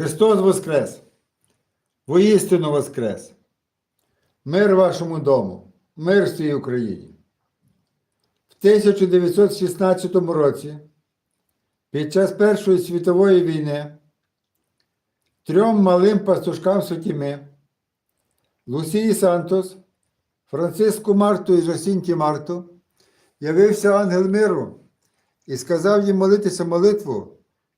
Христос Воскрес! Воістину Воскрес! Мир вашому дому, мир всій Україні. В 1916 році, під час Першої світової війни, трьом малим пастушкам Сотіми, Лусії Сантос, Франциску Марту і Жосінті Марту, явився ангел миру і сказав їм молитися молитву,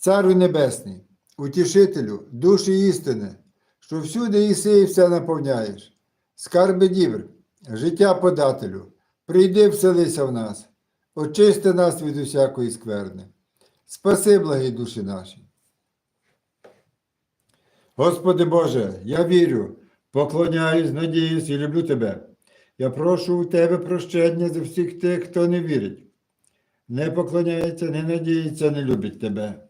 Царю Небесний, утішителю, душі істини, що всюди іси і все наповняєш, скарби дівр, життя подателю, прийди вселися в нас, очисти нас від усякої скверни. Спаси, благі душі наші. Господи Боже, я вірю, поклоняюсь, надіюсь і люблю Тебе. Я прошу у Тебе прощення за всіх тих, хто не вірить, не поклоняється, не надіється, не любить Тебе.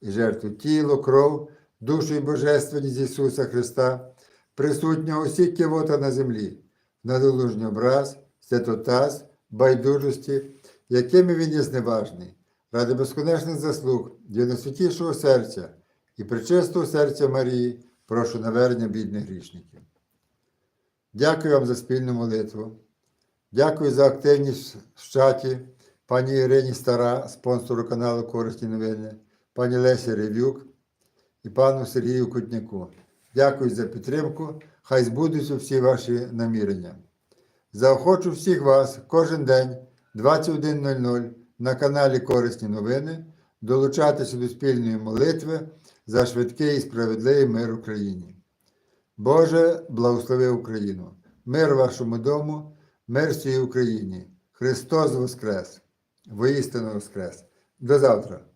і жертву тіло, кров, душу і божественність Ісуса Христа, присутнього усіх кивота на землі, надолужній образ, святотаз, байдужості, якими він є зневажний, ради безконечних заслуг, святішого серця і причистого серця Марії, прошу навернення бідних грішників. Дякую вам за спільну молитву. Дякую за активність в чаті пані Ірині Стара, спонсору каналу Корисні новини, пані Лесі Ревюк і пану Сергію Кутняку. Дякую за підтримку. Хай збудуться всі ваші намірення. Заохочу всіх вас кожен день 21.00 на каналі Корисні новини, долучатися до спільної молитви за швидкий і справедливий мир Україні. Боже, благослови Україну! Мир вашому дому, мир всій Україні! Христос Воскрес! Воістину Воскрес! До завтра!